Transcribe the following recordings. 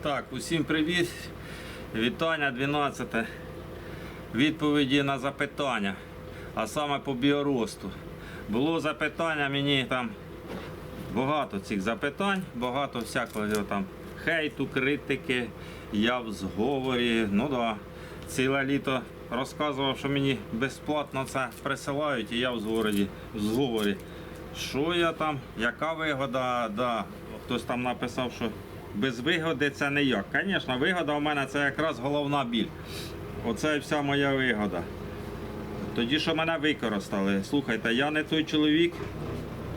Так, усім привіт. Вітання 12. Відповіді на запитання, а саме по біоросту. Було запитання мені там багато цих запитань, багато всякого там хейту, критики, я в зговорі. Ну да, ціле літо розказував, що мені безплатно це присилають, і я в зговорі. В зговорі. Що я там, яка вигода, да. Хтось там написав, що без вигоди це не я. Звісно, вигода у мене це якраз головна біль. Оце і вся моя вигода. Тоді, що мене використали. Слухайте, я не той чоловік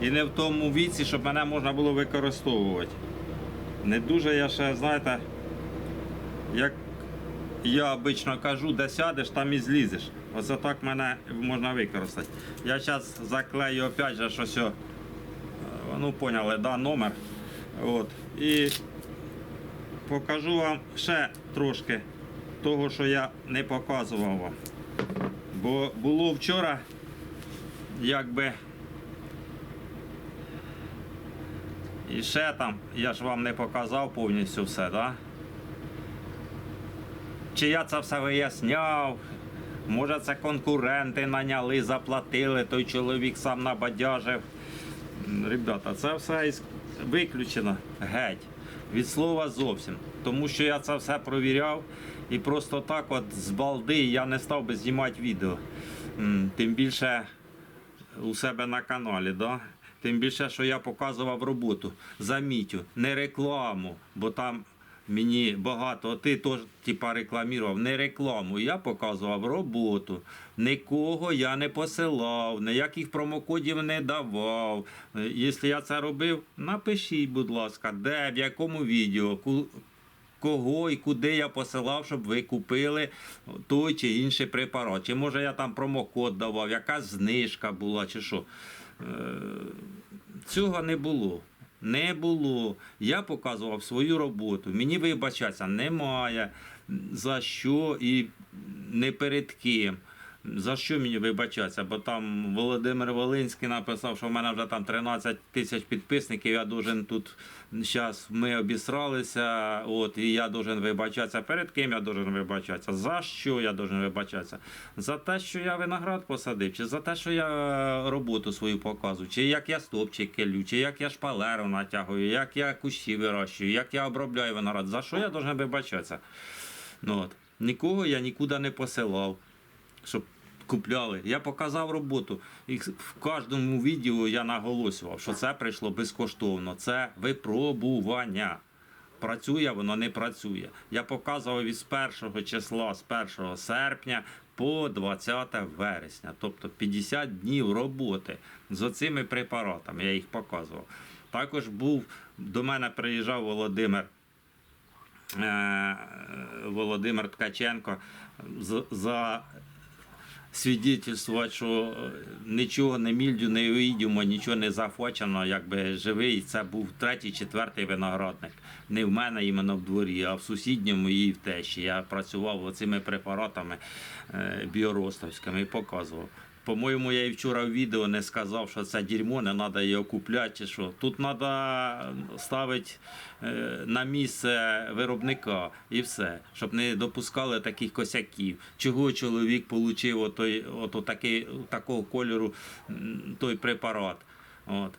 і не в тому віці, щоб мене можна було використовувати. Не дуже я ще, знаєте, як я обично кажу, де сядеш, там і злізеш. Оце так мене можна використати. Я зараз заклею опять же щось. Ну, поняли, да, номер. От. І покажу вам ще трошки того, що я не показував вам. Бо було вчора, якби. І ще там, я ж вам не показав повністю все, да? Чи я це все виясняв? Може, це конкуренти наняли, заплатили, той чоловік сам набадяжив. Ребята, це все виключено геть. Від слова зовсім. Тому що я це все провіряв і просто так от з балди я не став би знімати відео. Тим більше у себе на каналі, да? Тим більше, що я показував роботу. Замітю, не рекламу, бо там мені багато, ти теж типа рекламував, не рекламу. Я показував роботу. Нікого я не посилав, ніяких промокодів не давав. Якщо я це робив, напишіть, будь ласка, де, в якому відео. Кого і куди я посилав, щоб ви купили той чи інший препарат. Чи може я там промокод давав, яка знижка була, чи що. Е, Цього не було. Не було. Я показував свою роботу. Мені вибачатися немає за що і не перед ким. За що мені вибачатися? Бо там Володимир Волинський написав, що в мене вже там 13 тисяч підписників. Я должен тут зараз ми обісралися. От і я должен вибачатися. Перед ким я должен вибачатися? За що я должен вибачатися? За те, що я виноград посадив, чи за те, що я роботу свою показую, чи як я стопчик келю, чи як я шпалеру натягую, як я кущі вирощую, як я обробляю виноград. За що я должен вибачатися? Ну, от. Нікого я нікуди не посилав, щоб купляли. Я показав роботу. І в кожному відео я наголошував, що це прийшло безкоштовно. Це випробування. Працює, воно не працює. Я показував із першого числа, з 1 серпня по 20 вересня, тобто 50 днів роботи з оцими препаратами. Я їх показував. Також був до мене приїжджав Володимир е, Володимир Ткаченко за свідчити, що е, нічого не мільдю, не вийдемо, нічого не захвачено, якби живий. Це був третій, четвертий виноградник. Не в мене іменно в дворі, а в сусідньому і в тещі. Я працював оцими препаратами е, біоростовськими і показував. По-моєму, я і вчора в відео не сказав, що це дерьмо, не треба його купляти чи що. Тут треба ставити е, на місце виробника і все, щоб не допускали таких косяків. Чого чоловік отримав такого кольору той препарат. От.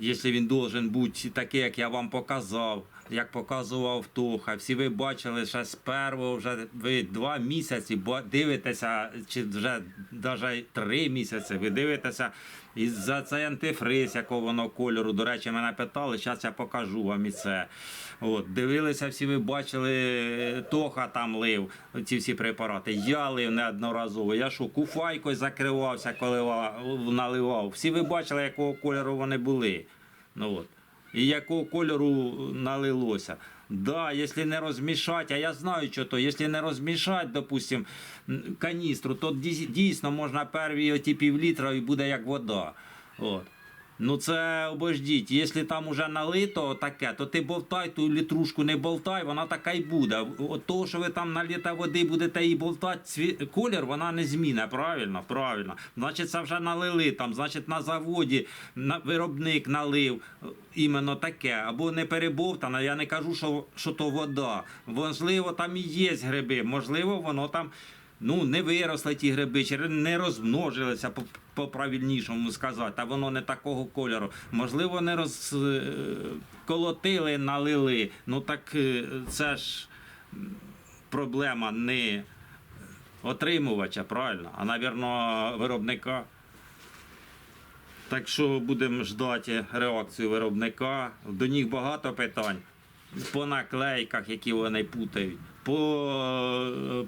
Якщо він должен бути такий, як я вам показав, як показував Тоха, всі ви бачили ще з першого, вже ви два місяці дивитеся, чи вже навіть три місяці, ви дивитеся і за цей антифриз, якого воно кольору. До речі, мене питали, зараз я покажу вам і це. От, дивилися всі, ви бачили, Тоха там лив ці всі препарати. Я лив неодноразово. Я що, куфайкою закривався, коли наливав. Всі ви бачили, якого кольору вони були. Ну, от. І якого кольору налилося. Да, якщо не розмішати, а я знаю, що то, якщо не розмішати, допустим, каністру, то дій- дійсно можна перві оті півлітра і буде як вода. От. Ну це обождіть, якщо там уже налито таке, то ти болтай ту літрушку не болтай, вона така й буде. От того, що ви там наліта води будете її болтати, цві... колір вона не зміне, правильно? Правильно. Значить, це вже налили там, значить на заводі на... виробник налив е, іменно таке. Або не перебовтано, я не кажу, що, що то вода. Можливо, там і є гриби, можливо, воно там ну, не виросли ті гриби, чи не розмножилися по, правильнішому сказати, а воно не такого кольору. Можливо, не розколотили, налили. Ну так е, це ж проблема не отримувача, правильно, а, навірно, виробника. Так що будемо ждати реакцію виробника. До них багато питань. По наклейках, які вони путають, по е,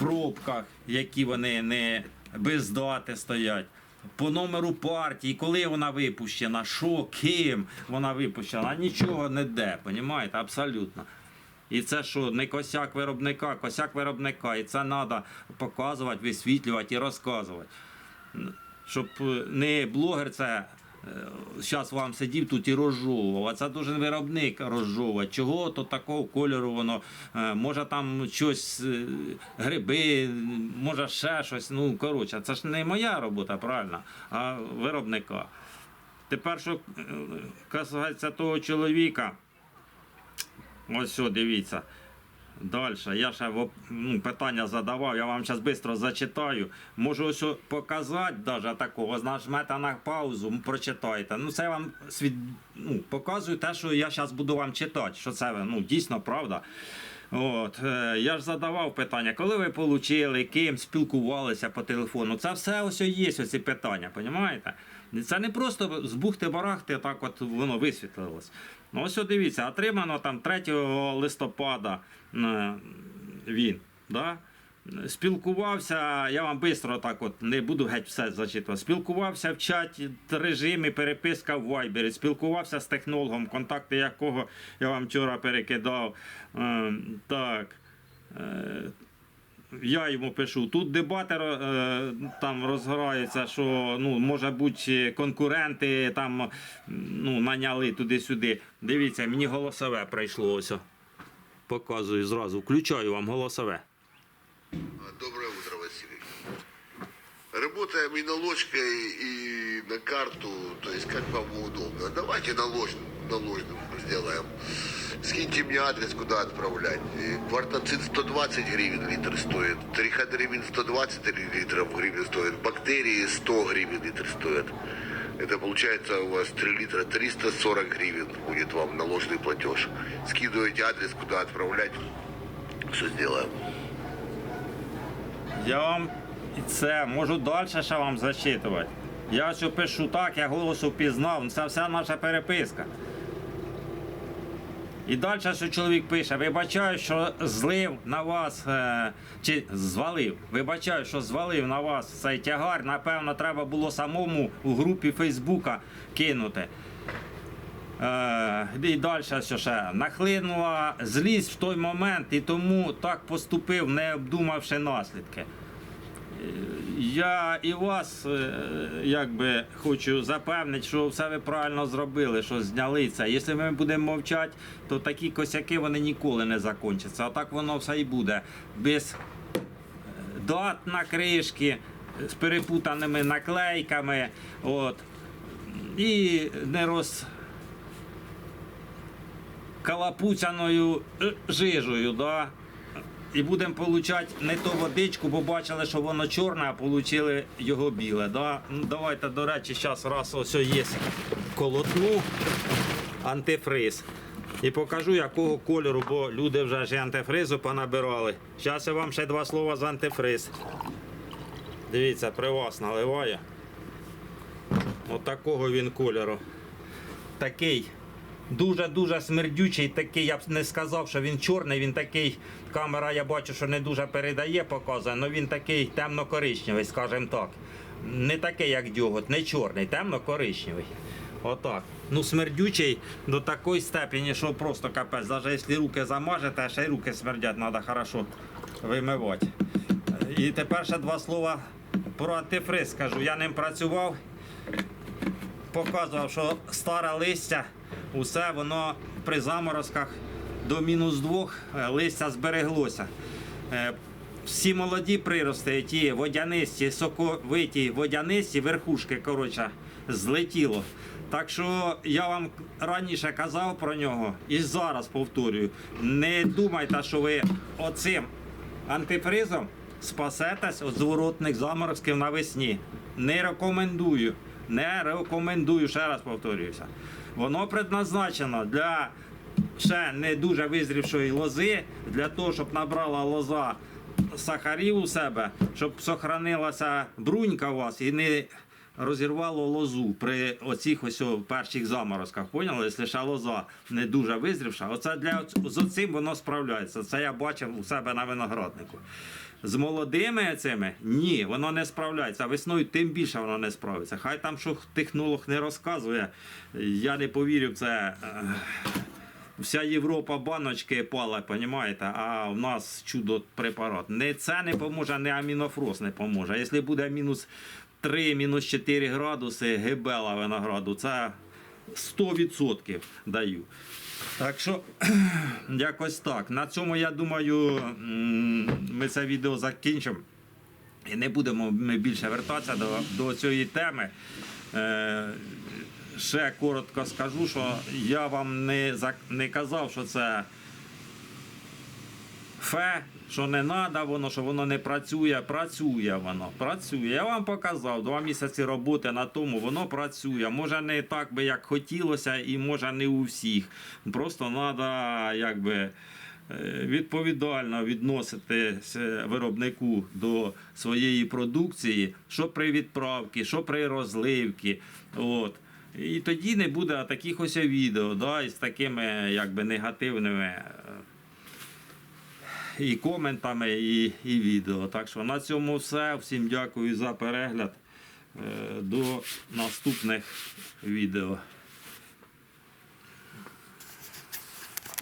пробках, які вони не без дати стоять, по номеру партії, коли вона випущена, що, ким вона випущена, нічого не де, понімаєте, абсолютно. І це що, не косяк виробника, косяк виробника. І це треба показувати, висвітлювати і розказувати щоб е, не блогер це зараз вам сидів тут і розжовував, а це дуже виробник розжовувати. Чого то такого кольору воно, е, може там щось, е, гриби, може ще щось. Ну, коротше, це ж не моя робота, правильно, а виробника. Тепер, що е, касається того чоловіка, ось що, дивіться. Далі, я ще ну, питання задавав, я вам зараз швидко зачитаю. Можу ось показати навіть такого, нажмете на паузу, прочитайте. Ну, це вам свід... ну, показую те, що я зараз буду вам читати, що це ну, дійсно правда. От, е, я ж задавав питання, коли ви отримали, ким спілкувалися по телефону. Це все ось є оці питання, розумієте? Це не просто збухти барахти, так от воно висвітлилось. Ну ось дивіться, отримано там 3 листопада е, він. Да? Спілкувався, я вам швидко так от не буду геть все зачитувати. Спілкувався в чаті режимі, переписка в Viber, спілкувався з технологом, контакти якого я вам вчора перекидав. Е, так. Я йому пишу. Тут дебати е, там розгораються, що ну, може бути конкуренти там ну, наняли туди-сюди. Дивіться, мені голосове прийшло ось. Показую зразу. Включаю вам голосове. Доброе утро, Василий. Работаем и налочкой, и на карту, то есть как вам удобно. Давайте налож, наложным сделаем Скиньте мне адрес, куда отправлять. И Квартацин 120 гривен литр стоит. Триходермин 120 литров гривен стоит. Бактерии 100 гривен литр стоят. Это получается у вас 3 литра 340 гривен будет вам наложный платеж. Скидываете адрес, куда отправлять. Все сделаем. Я вам і це можу далі ще вам зачитувати. Я що пишу так, я голосу пізнав, це вся наша переписка. І далі, що чоловік пише, вибачаю, що злив на вас, е, чи звалив. Вибачаю, що звалив на вас цей тягар. Напевно, треба було самому у групі Фейсбука кинути. Е, і далі що ще нахлинула злість в той момент і тому так поступив, не обдумавши наслідки. Я і вас е, якби хочу запевнити, що все ви правильно зробили, що зняли це. Якщо ми будемо мовчати, то такі косяки вони ніколи не закінчаться. А так воно все і буде. Без е, дат на кришки, з перепутаними наклейками. От. І не роз калапуцяною е, жижею, да? І будемо получати не ту водичку, бо бачили, що воно чорне, а отримали його біле. Да? Ну, давайте, до речі, зараз раз ось є колотну антифриз. І покажу, якого кольору, бо люди вже ж антифризу понабирали. Зараз я вам ще два слова з антифриз. Дивіться, при вас наливає. От такого він кольору. Такий дуже-дуже смердючий, такий, я б не сказав, що він чорний, він такий, камера я бачу, що не дуже передає, показує, але він такий темно-коричневий, скажімо так. Не такий, як дьогот, не чорний, темно-коричневий. Отак. Ну, смердючий до такої степені, що просто капець. Навіть якщо руки замажете, ще й руки смердять, треба хорошо вимивати. І тепер ще два слова про антифриз скажу. Я ним працював. показував, що старе листя, усе воно при заморозках до мінус двох е, листя збереглося. Е, Всі молоді прирости, ті водянисті, соковиті водянисті, верхушки, коротше, злетіло. Так що я вам раніше казав про нього і зараз повторюю. Не думайте, що ви оцим антифризом спасетесь від зворотних заморозків навесні. Не рекомендую. Не рекомендую, ще раз повторююся. Воно предназначено для ще не дуже визрівшої лози, для того, щоб набрала лоза сахарів у себе, щоб сохранилася брунька у вас і не розірвало лозу при оцих ось перших заморозках. Поняли? Якщо лоза не дуже визрівша, оце для з оцим воно справляється. Це я бачив у себе на винограднику. З молодими цими ні, воно не справляється. Весною тим більше воно не справиться. Хай там що технолог не розказує. Я не повірю це. Вся Європа баночки пала, понімаєте, а в нас чудо препарат. Не це не поможе, не амінофрост не поможе. Якщо буде мінус 3, мінус 4 градуси гибела винограду, це 100% даю. Так що, якось так. На цьому я думаю, ми це відео закінчимо. І не будемо ми більше вертатися до, до цієї теми. Е, ще коротко скажу, що я вам не, не казав, що це фе, що не треба воно, що воно не працює. Працює воно, працює. Я вам показав два місяці роботи на тому, воно працює. Може не так би, як хотілося, і може не у всіх. Просто треба якби. е, Відповідально відноситися виробнику до своєї продукції, що при відправці, що при розливці. От. І тоді не буде таких ось відео, да, із такими якби негативними е, і коментами, і, і відео. Так що на цьому все. Всім дякую за перегляд. Е, До наступних відео.